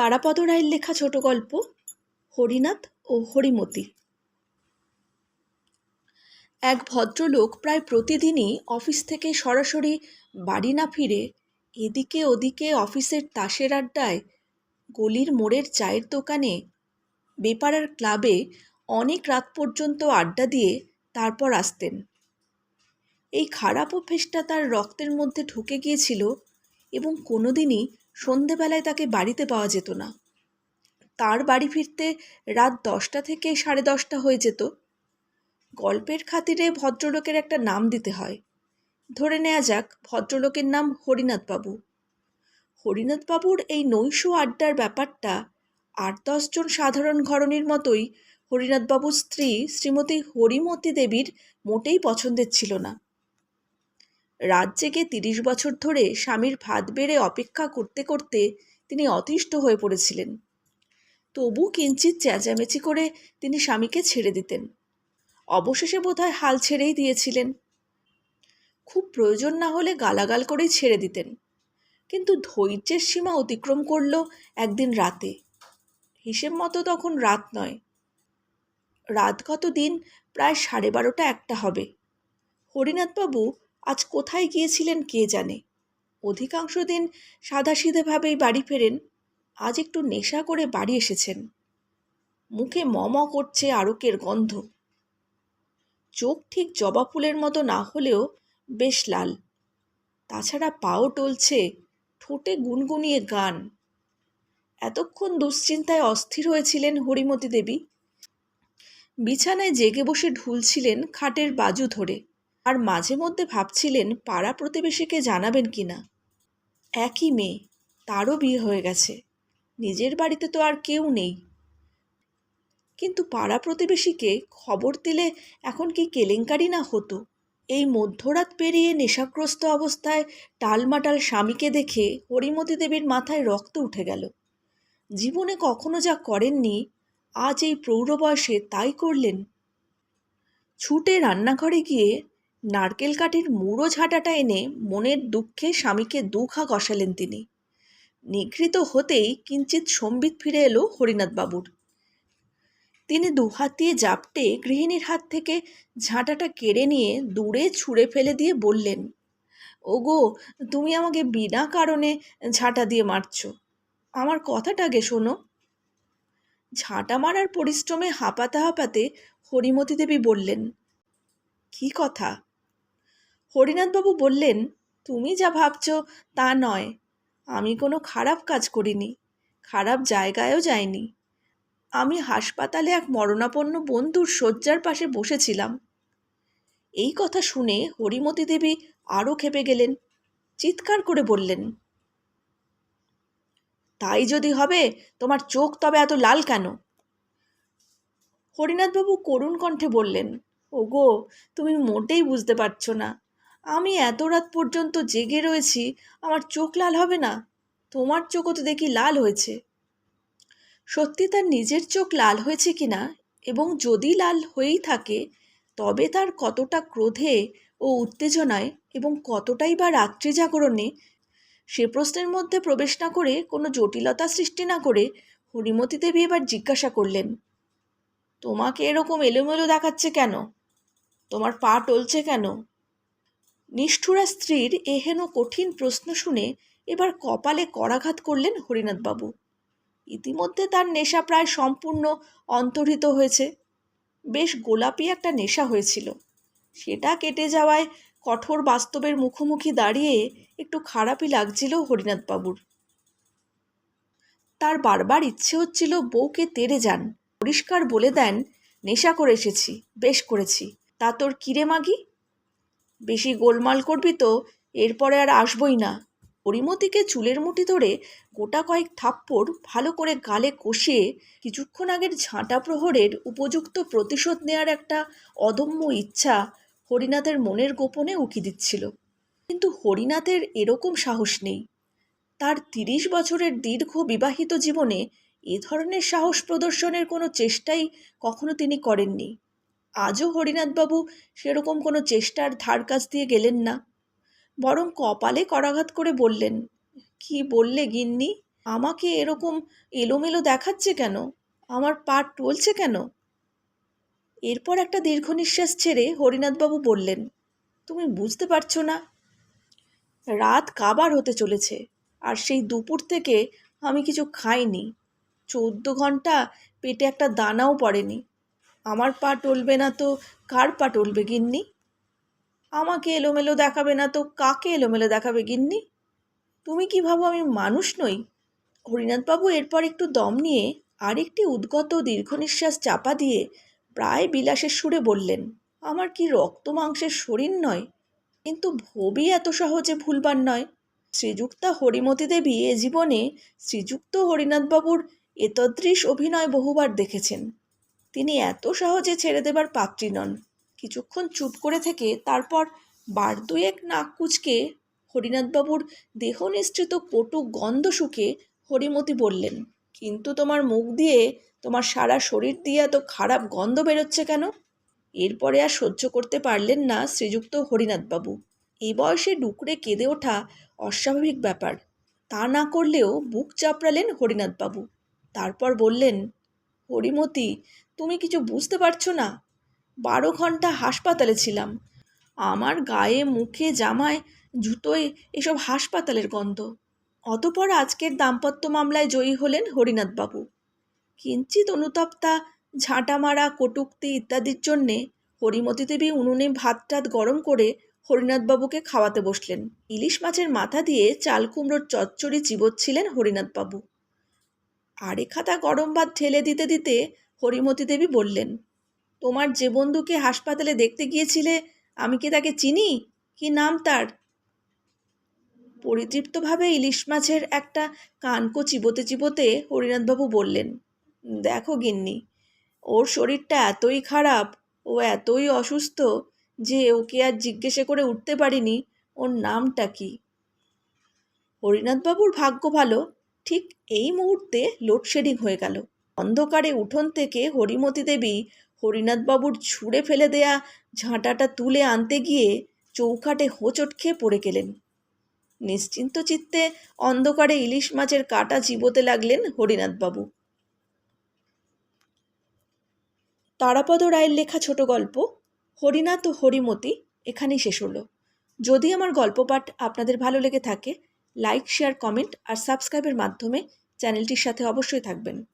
তারাপদ রায়ের লেখা ছোট গল্প, হরিনাথ ও হরিমতি। এক ভদ্রলোক প্রায় প্রতিদিনই অফিস থেকে সরাসরি বাড়ি না ফিরে এদিকে ওদিকে অফিসের তাসের আড্ডায় গলির মোড়ের চায়ের দোকানে, বেপাড়ার ক্লাবে অনেক রাত পর্যন্ত আড্ডা দিয়ে তারপর আসতেন। এই খারাপ অভ্যেসটা তার রক্তের মধ্যে ঢুকে গিয়েছিল এবং কোনোদিনই সন্ধেবেলায় তাকে বাড়িতে পাওয়া যেত না। তার বাড়ি ফিরতে রাত দশটা থেকে সাড়ে দশটা হয়ে যেত। গল্পের খাতিরে ভদ্রলোকের একটা নাম দিতে হয়। ধরে নেওয়া যাক, ভদ্রলোকের নাম হরিনাথবাবু। হরিনাথবাবুর এই নৈশ আড্ডার ব্যাপারটা আট দশজন সাধারণ ঘরণীর মতোই হরিনাথবাবুর স্ত্রী শ্রীমতী হরিমতী দেবীর মোটেই পছন্দের ছিল না। রাত জেগে তিরিশ বছর ধরে স্বামীর ভাত বেড়ে অপেক্ষা করতে করতে তিনি অতিষ্ঠ হয়ে পড়েছিলেন। তবু কিঞ্চিত চেঁচামেচি করে তিনি স্বামীকে ছেড়ে দিতেন। অবশেষে বোধহয় হাল ছেড়েই দিয়েছিলেন। খুব প্রয়োজন না হলে গালাগাল করেই ছেড়ে দিতেন। কিন্তু ধৈর্যের সীমা অতিক্রম করল একদিন রাতে। হিসেব মতো তখন রাত নয়। রাত কত দিন প্রায় সাড়ে বারোটা একটা হবে। হরিনাথবাবু আজ কোথায় গিয়েছিলেন কে জানে? অধিকাংশ দিন সাদাসিধেভাবেই বাড়ি ফেরেন, আজ একটু নেশা করে বাড়ি এসেছেন। মুখে মম করছে আরকের গন্ধ। চোখ ঠিক জবা ফুলের মতো না হলেও বেশ লাল। তাছাড়া পাও টলছে, ঠোঁটে গুনগুনিয়ে গান। এতক্ষণ দুশ্চিন্তায় অস্থির হয়েছিলেন হরিমতী দেবী। বিছানায় জেগে বসে ঢুলছিলেন খাটের বাজু ধরে। আর মাঝে মধ্যে ভাবছিলেন পাড়া প্রতিবেশীকে জানাবেন কি না। একই মেয়ে, তারও বিয়ে হয়ে গেছে, নিজের বাড়িতে তো আর কেউ নেই। কিন্তু পাড়া প্রতিবেশীকে খবর দিলে এখন কি কেলেঙ্কারি না হতো? এই মধ্যরাত পেরিয়ে নেশাগ্রস্ত অবস্থায় টালমাটাল স্বামীকে দেখে হরিমতী দেবীর মাথায় রক্ত উঠে গেল। জীবনে কখনো যা করেননি, আজ এই প্রৌঢ় বয়সে তাই করলেন। ছুটে রান্নাঘরে গিয়ে নারকেল কাঠির মুড়ো ঝাঁটাটা এনে মনের দুঃখে স্বামীকে দুখা কষালেন তিনি। নিগৃহীত হতেই কিঞ্চিত সম্বিত ফিরে এলো হরিনাথবাবুর। তিনি দুহাত দিয়ে জাপটে গৃহিণীর হাত থেকে ঝাঁটাটা কেড়ে নিয়ে দূরে ছুঁড়ে ফেলে দিয়ে বললেন, ওগো, তুমি আমাকে বিনা কারণে ঝাঁটা দিয়ে মারছ। আমার কথাটা গে শোনো ঝাঁটা মারার পরিশ্রমে হাঁপাতে হাঁপাতে হরিমতী দেবী বললেন, কি কথা? হরিনাথবাবু বললেন, তুমি যা ভাবছ তা নয়। আমি কোনো খারাপ কাজ করিনি, খারাপ জায়গায়ও যাইনি। আমি হাসপাতালে এক মরণাপন্ন বন্ধুর শয্যার পাশে বসেছিলাম। এই কথা শুনে হরিমতী দেবী আরও খেপে গেলেন, চিৎকার করে বললেন, তাই যদি হবে, তোমার চোখ তবে এত লাল কেন? হরিনাথবাবু করুণ কণ্ঠে বললেন, ওগো, তুমি মোটেই বুঝতে পারছ না। আমি এত রাত পর্যন্ত জেগে রয়েছি, আমার চোখ লাল হবে না? তোমার চোখও তো দেখি লাল হয়েছে। সত্যি তার নিজের চোখ লাল হয়েছে কিনা এবং যদি লাল হয়েই থাকে, তবে তার কতটা ক্রোধে ও উত্তেজনায় এবং কতটাই বা রাত্রি জাগরণে? সে প্রশ্নের মধ্যে প্রবেশ না করে, কোনো জটিলতা সৃষ্টি না করে হরিমতী দেবী এবার জিজ্ঞাসা করলেন, তোমাকে এরকম এলোমেলো দেখাচ্ছে কেন? তোমার পা টলছে কেন? নিষ্ঠুরা স্ত্রীর এহেন কঠিন প্রশ্ন শুনে এবার কপালে করাঘাত করলেন হরিনাথবাবু। ইতিমধ্যে তার নেশা প্রায় সম্পূর্ণ অন্তর্হিত হয়েছে। বেশ গোলাপি একটা নেশা হয়েছিল। সেটা কেটে যাওয়ায় কঠোর বাস্তবের মুখোমুখি দাঁড়িয়ে একটু খারাপই লাগছিল হরিনাথবাবুর। তার বারবার ইচ্ছে হচ্ছিল বউকে তেড়ে যান। পরিষ্কার বলে দেন, নেশা করে এসেছি, বেশ করেছি। তা তোর কিরে মাগি? বেশি গোলমাল করবি তো, এরপরে আর আসবই না। পরিমতিকে চুলের মুঠি ধরে গোটা কয়েক থাপ্পড় ভালো করে গালে কষিয়ে কিছুক্ষণ আগের ঝাঁটা প্রহরের উপযুক্ত প্রতিশোধ নেয়ার একটা অদম্য ইচ্ছা হরিনাথের মনের গোপনে উকি দিচ্ছিল। কিন্তু হরিনাথের এরকম সাহস নেই। তার তিরিশ বছরের দীর্ঘ বিবাহিত জীবনে এ ধরনের সাহস প্রদর্শনের কোনো চেষ্টাই কখনো তিনি করেননি। আজও হরিনাথবাবু সেরকম কোনো চেষ্টার ধার কাছ দিয়ে গেলেন না। বরং কপালে করাঘাত করে বললেন, কি বললে গিন্নি? আমাকে এরকম এলোমেলো দেখাচ্ছে কেন? আমার পা টলছে কেন? এরপর একটা দীর্ঘ নিঃশ্বাস ছেড়ে হরিনাথবাবু বললেন, তুমি বুঝতে পারছ না, রাত কাবার হতে চলেছে, আর সেই দুপুর থেকে আমি কিছু খাইনি। চোদ্দ ঘণ্টা পেটে একটা দানাও পড়েনি। আমার পা টলবে না তো? কার পা টলবে গিন্নি? আমাকে এলোমেলো দেখাবে না তো? কাকে এলোমেলো দেখাবে গিন্নি? তুমি কি ভাবো আমি মানুষ নই? হরিনাথবাবু এরপর একটু দম নিয়ে আরেকটি উদ্গত দীর্ঘ নিঃশ্বাস চাপা দিয়ে প্রায় বিলাসের সুরে বললেন, আমার কি রক্ত মাংসের শরীর নয়? কিন্তু ভবি এত সহজে ভুলবার নয়। শ্রীযুক্তা হরিমতী দেবী এ জীবনে শ্রীযুক্ত হরিনাথবাবুর এতদৃশ অভিনয় বহুবার দেখেছেন। তিনি এত সহজে ছেড়ে দেবার পাত্রী নন। কিছুক্ষণ চুপ করে থেকে তারপর বার দুয়েক নাক কুচকে হরিনাথবাবুর দেহ নিঃসৃত কটু গন্ধ শুকে হরিমতি বললেন, কিন্তু তোমার মুখ দিয়ে তোমার সারা শরীর দিয়ে এত খারাপ গন্ধ বেরোচ্ছে কেন? এরপরে আর সহ্য করতে পারলেন না শ্রীযুক্ত হরিনাথবাবু। এই বয়সে ডুকরে কেঁদে ওঠা অস্বাভাবিক ব্যাপার। তা না করলেও বুক চাপড়ালেন হরিনাথবাবু। তারপর বললেন, হরিমতি তুমি কিছু বুঝতে পারছ না? বারো ঘণ্টা হাসপাতালে ছিলাম। আমার গায়ে, মুখে, জামায়, জুতোয় এসব হাসপাতালের গন্ধ। অতপর আজকের দাম্পত্য মামলায় জয়ী হলেন হরিনাথবাবু। কিঞ্চিত অনুতপ্তা ঝাঁটা মারা কটুক্তি ইত্যাদির জন্যে হরিমতি দেবী উনুনে ভাত টাত গরম করে হরিনাথবাবুকে খাওয়াতে বসলেন। ইলিশ মাছের মাথা দিয়ে চাল কুমড়োর চচ্চড়ি চিবোচ্ছিলেন হরিনাথবাবু। আরে খাতা গরম ভাত ঢেলে দিতে দিতে হরিমতি দেবী বললেন, তোমার যে বন্ধুকে হাসপাতালে দেখতে গিয়েছিলে, আমি কি তাকে চিনি? কি নাম তার? পরিতৃপ্তভাবে ইলিশ মাছের একটা কানকো চিবোতে চিবোতে হরিনাথবাবু বললেন, দেখো গিন্নি, ওর শরীরটা এতই খারাপ, ও এতই অসুস্থ যে ওকে আর জিজ্ঞেসে করে উঠতে পারিনি, ওর নামটা কি? হরিনাথবাবুর ভাগ্য ভালো, ঠিক এই মুহূর্তে লোডশেডিং হয়ে গেল। অন্ধকারে উঠোন থেকে হরিমতি দেবী হরিনাথবাবুর ছুঁড়ে ফেলে দেয়া ঝাঁটাটা তুলে আনতে গিয়ে চৌকাটে হোঁচট খেয়ে পড়ে গেলেন। নিশ্চিন্ত চিত্তে অন্ধকারে ইলিশ মাছের কাটা চিবোতে লাগলেন হরিনাথবাবু। তারাপদ রায়ের লেখা ছোট গল্প, হরিনাথ ও হরিমতি এখানেই শেষ হলো। যদি আমার গল্প পাঠ আপনাদের ভালো লেগে থাকে, লাইক, শেয়ার, কমেন্ট আর সাবস্ক্রাইবের মাধ্যমে চ্যানেলটির সাথে অবশ্যই থাকবেন।